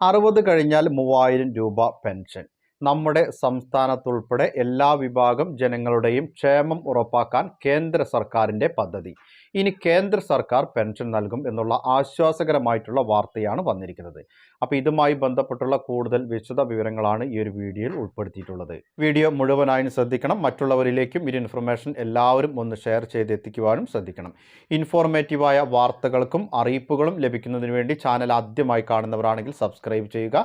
അറുപത് കഴിഞ്ഞാൽ മൂവായിരം രൂപ പെൻഷൻ. നമ്മുടെ സംസ്ഥാനത്തുൾപ്പെടെ എല്ലാ വിഭാഗം ജനങ്ങളുടെയും ക്ഷേമം ഉറപ്പാക്കാൻ കേന്ദ്ര സർക്കാരിന്റെ പദ്ധതി. ഇനി കേന്ദ്ര സർക്കാർ പെൻഷൻ നൽകും എന്നുള്ള ആശ്വാസകരമായിട്ടുള്ള വാർത്തയാണ് വന്നിരിക്കുന്നത്. അപ്പോൾ ഇതുമായി ബന്ധപ്പെട്ടുള്ള കൂടുതൽ വിശദ വിവരങ്ങളാണ് ഈ ഒരു വീഡിയോയിൽ ഉൾപ്പെടുത്തിയിട്ടുള്ളത്. വീഡിയോ മുഴുവനായും ശ്രദ്ധിക്കണം. മറ്റുള്ളവരിലേക്കും ഈ ഇൻഫർമേഷൻ എല്ലാവരും ഒന്ന് ഷെയർ ചെയ്ത് എത്തിക്കുവാനും ശ്രദ്ധിക്കണം ഇൻഫോർമേറ്റീവായ വാർത്തകൾക്കും അറിയിപ്പുകളും ലഭിക്കുന്നതിന് വേണ്ടി ചാനൽ ആദ്യമായി കാണുന്നവരാണെങ്കിൽ സബ്സ്ക്രൈബ് ചെയ്യുക.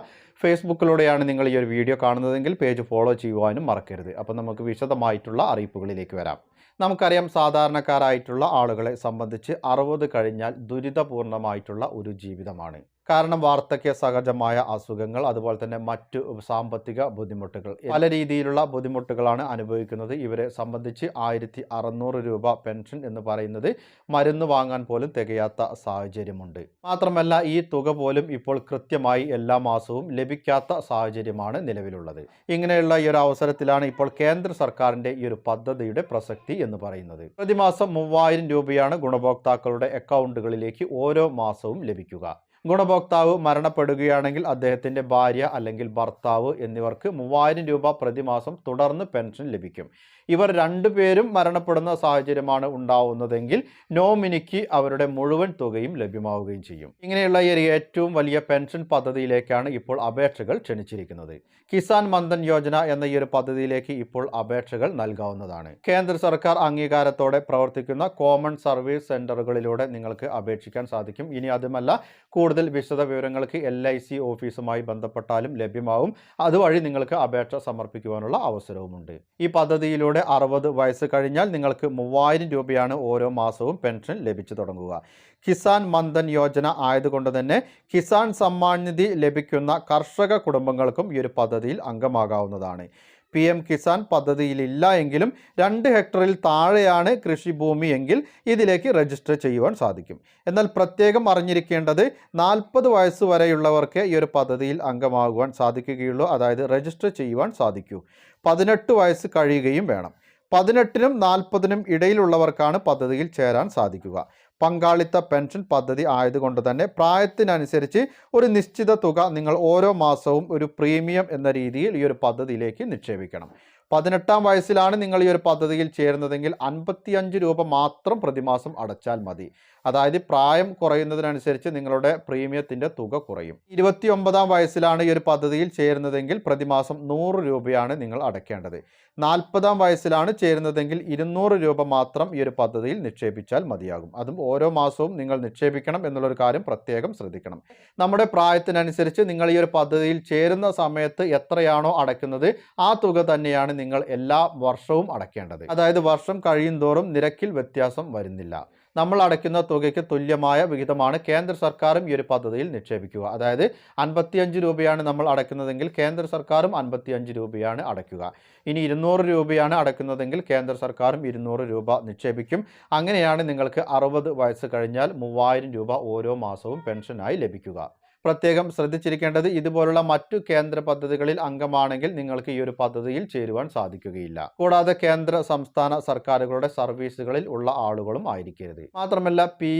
ഫേസ്ബുക്കിലൂടെയാണ് നിങ്ങൾ ഈ ഒരു വീഡിയോ കാണുന്നതെങ്കിൽ പേജ് ഫോളോ ചെയ്യുവാനും മറക്കരുത്. അപ്പോൾ നമുക്ക് വിശദമായിട്ടുള്ള അറിയിപ്പുകളിലേക്ക് വരാം. നമുക്കറിയാം സാധാരണക്കാരായിട്ടുള്ള ആളുകളെ സംബന്ധിച്ച് അറുപത് കഴിഞ്ഞാൽ ദുരിതപൂർണമായിട്ടുള്ള ഒരു ജീവിതമാണ്. കാരണം വാർദ്ധക്യ സഹജമായ അസുഖങ്ങൾ അതുപോലെ തന്നെ മറ്റ് സാമ്പത്തിക ബുദ്ധിമുട്ടുകൾ. പല രീതിയിലുള്ള ബുദ്ധിമുട്ടുകളാണ് അനുഭവിക്കുന്നത്. ഇവരെ സംബന്ധിച്ച് ആയിരത്തി അറുന്നൂറ് രൂപ പെൻഷൻ എന്ന് പറയുന്നത് മരുന്ന് വാങ്ങാൻ പോലും തികയാത്ത സാഹചര്യമുണ്ട്. മാത്രമല്ല ഈ തുക പോലും ഇപ്പോൾ കൃത്യമായി എല്ലാ മാസവും ലഭിക്കാത്ത സാഹചര്യമാണ് നിലവിലുള്ളത്. ഇങ്ങനെയുള്ള ഈ ഒരു അവസരത്തിലാണ് ഇപ്പോൾ കേന്ദ്ര സർക്കാരിന്റെ ഈ ഒരു പദ്ധതിയുടെ പ്രസക്തി എന്ന് പറയുന്നത്. പ്രതിമാസം മൂവായിരം രൂപയാണ് ഗുണഭോക്താക്കളുടെ അക്കൗണ്ടുകളിലേക്ക് ഓരോ മാസവും ലഭിക്കുക. ഗുണഭോക്താവ് മരണപ്പെടുകയാണെങ്കിൽ അദ്ദേഹത്തിന്റെ ഭാര്യ അല്ലെങ്കിൽ ഭർത്താവ് എന്നിവർക്ക് മൂവായിരം രൂപ പ്രതിമാസം തുടർന്ന് പെൻഷൻ ലഭിക്കും. ഇവർ രണ്ടുപേരും മരണപ്പെടുന്ന സാഹചര്യമാണ് ഉണ്ടാവുന്നതെങ്കിൽ നോമിനിക്ക് അവരുടെ മുഴുവൻ തുകയും ലഭ്യമാവുകയും ചെയ്യും. ഇങ്ങനെയുള്ള ഈ ഏറ്റവും വലിയ പെൻഷൻ പദ്ധതിയിലേക്കാണ് ഇപ്പോൾ അപേക്ഷകൾ ക്ഷണിച്ചിരിക്കുന്നത്. കിസാൻ മന്ദൻ യോജന എന്ന ഈ ഒരു പദ്ധതിയിലേക്ക് ഇപ്പോൾ അപേക്ഷകൾ നൽകാവുന്നതാണ്. കേന്ദ്ര സർക്കാർ അംഗീകാരത്തോടെ പ്രവർത്തിക്കുന്ന കോമൺ സർവീസ് സെന്ററുകളിലൂടെ നിങ്ങൾക്ക് അപേക്ഷിക്കാൻ സാധിക്കും. ഇനി അതുമല്ല കൂടുതൽ വിശദ വിവരങ്ങൾക്ക് എൽ ഐ സി ഓഫീസുമായി ബന്ധപ്പെട്ടാലും ലഭ്യമാവും. അതുവഴി നിങ്ങൾക്ക് അപേക്ഷ സമർപ്പിക്കുവാനുള്ള അവസരവുമുണ്ട്. ഈ പദ്ധതിയിലൂടെ അറുപത് വയസ്സ് കഴിഞ്ഞാൽ നിങ്ങൾക്ക് മൂവായിരം രൂപയാണ് ഓരോ മാസവും പെൻഷൻ ലഭിച്ചു തുടങ്ങുക. കിസാൻ മന്ദൻ യോജന ആയതുകൊണ്ട് തന്നെ കിസാൻ സമ്മാൻ നിധി ലഭിക്കുന്ന കർഷക കുടുംബങ്ങൾക്കും ഈ ഒരു പദ്ധതിയിൽ അംഗമാകാവുന്നതാണ്. പി എം കിസാൻ പദ്ധതിയിലില്ല എങ്കിലും രണ്ട് ഹെക്ടറിൽ താഴെയാണ് കൃഷിഭൂമി എങ്കിൽ ഇതിലേക്ക് രജിസ്റ്റർ ചെയ്യുവാൻ സാധിക്കും. എന്നാൽ പ്രത്യേകം അറിഞ്ഞിരിക്കേണ്ടത് നാൽപ്പത് വയസ്സ് വരെയുള്ളവർക്ക് ഈ ഒരു പദ്ധതിയിൽ അംഗമാകുവാൻ സാധിക്കുകയുള്ളൂ. അതായത് രജിസ്റ്റർ ചെയ്യുവാൻ സാധിക്കൂ. പതിനെട്ട് വയസ്സ് കഴിയുകയും വേണം. പതിനെട്ടിനും നാൽപ്പതിനും ഇടയിലുള്ളവർക്കാണ് പദ്ധതിയിൽ ചേരാൻ സാധിക്കുക. പങ്കാളിത്ത പെൻഷൻ പദ്ധതി ആയതുകൊണ്ട് തന്നെ പ്രായത്തിനനുസരിച്ച് ഒരു നിശ്ചിത തുക നിങ്ങൾ ഓരോ മാസവും ഒരു പ്രീമിയം എന്ന രീതിയിൽ ഈ ഒരു പദ്ധതിയിലേക്ക് നിക്ഷേപിക്കണം. പതിനെട്ടാം വയസ്സിലാണ് നിങ്ങൾ ഈ ഒരു പദ്ധതിയിൽ ചേരുന്നതെങ്കിൽ അൻപത്തിയഞ്ച് രൂപ മാത്രം പ്രതിമാസം അടച്ചാൽ മതി. അതായത് പ്രായം കുറയുന്നതിനനുസരിച്ച് നിങ്ങളുടെ പ്രീമിയത്തിന്റെ തുക കുറയും. ഇരുപത്തി ഒമ്പതാം വയസ്സിലാണ് ഈ ഒരു പദ്ധതിയിൽ ചേരുന്നതെങ്കിൽ പ്രതിമാസം നൂറ് രൂപയാണ് നിങ്ങൾ അടയ്ക്കേണ്ടത്. നാൽപ്പതാം വയസ്സിലാണ് ചേരുന്നതെങ്കിൽ ഇരുന്നൂറ് രൂപ മാത്രം ഈ ഒരു പദ്ധതിയിൽ നിക്ഷേപിച്ചാൽ മതിയാകും. അതും ഓരോ മാസവും നിങ്ങൾ നിക്ഷേപിക്കണം എന്നുള്ളൊരു കാര്യം പ്രത്യേകം ശ്രദ്ധിക്കണം. നമ്മുടെ പ്രായത്തിനനുസരിച്ച് നിങ്ങൾ ഈ ഒരു പദ്ധതിയിൽ ചേരുന്ന സമയത്ത് എത്രയാണോ അടയ്ക്കുന്നത് ആ തുക തന്നെയാണ് നിങ്ങൾ എല്ലാ വർഷവും അടയ്ക്കേണ്ടത്. അതായത് വർഷം കഴിയും തോറും നിരക്കിൽ വ്യത്യാസം വരുന്നില്ല. നമ്മൾ അടയ്ക്കുന്ന തുകയ്ക്ക് തുല്യമായ വിഹിതമാണ് കേന്ദ്ര സർക്കാരും ഈ ഒരു പദ്ധതിയിൽ നിക്ഷേപിക്കുക. അതായത് അൻപത്തിയഞ്ച് രൂപയാണ് നമ്മൾ അടയ്ക്കുന്നതെങ്കിൽ കേന്ദ്ര സർക്കാരും അൻപത്തിയഞ്ച് രൂപയാണ് അടയ്ക്കുക. ഇനി ഇരുന്നൂറ് രൂപയാണ് അടയ്ക്കുന്നതെങ്കിൽ കേന്ദ്ര സർക്കാരും ഇരുന്നൂറ് രൂപ നിക്ഷേപിക്കും. അങ്ങനെയാണ് നിങ്ങൾക്ക് അറുപത് വയസ്സ് കഴിഞ്ഞാൽ മൂവായിരം രൂപ ഓരോ മാസവും പെൻഷനായി ലഭിക്കുക. പ്രത്യേകം ശ്രദ്ധിച്ചിരിക്കേണ്ടത് ഇതുപോലുള്ള മറ്റു കേന്ദ്ര പദ്ധതികളിൽ അംഗമാണെങ്കിൽ നിങ്ങൾക്ക് ഈ ഒരു പദ്ധതിയിൽ ചേരുവാൻ സാധിക്കുകയില്ല. കൂടാതെ കേന്ദ്ര സംസ്ഥാന സർക്കാരുകളുടെ സർവീസുകളിൽ ഉള്ള ആളുകളും ആയിരിക്കരുത്. മാത്രമല്ല പി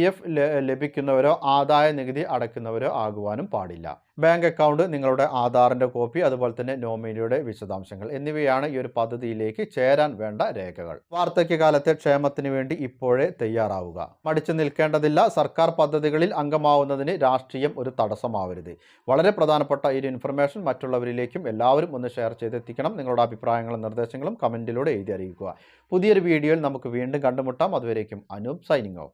ലഭിക്കുന്നവരോ ആദായ നികുതി അടയ്ക്കുന്നവരോ ആകുവാനും പാടില്ല. ബാങ്ക് അക്കൗണ്ട് നിങ്ങളുടെ ആധാറിന്റെ കോപ്പി അതുപോലെ തന്നെ നോമിനിയുടെ വിശദാംശങ്ങൾ എന്നിവയാണ് ഈ ഒരു പദ്ധതിയിലേക്ക് ചേരാൻ വേണ്ട രേഖകൾ. വാർദ്ധക്യകാലത്തെ ക്ഷേമത്തിന് വേണ്ടി ഇപ്പോഴേ തയ്യാറാവുക. മടിച്ചു നിൽക്കേണ്ടതില്ല. സർക്കാർ പദ്ധതികളിൽ അംഗമാവുന്നതിന് രാഷ്ട്രീയം ഒരു തടസ്സമാവരുത്. വളരെ പ്രധാനപ്പെട്ട ഈ ഒരു ഇൻഫർമേഷൻ മറ്റുള്ളവരിലേക്കും എല്ലാവരും ഒന്ന് ഷെയർ ചെയ്തെത്തിക്കണം. നിങ്ങളുടെ അഭിപ്രായങ്ങളും നിർദ്ദേശങ്ങളും കമന്റിലൂടെ എഴുതി അറിയിക്കുക. പുതിയൊരു വീഡിയോയിൽ നമുക്ക് വീണ്ടും കണ്ടുമുട്ടാം. അതുവരേക്കും അനൂപ് സൈനിങ് ഓഫ്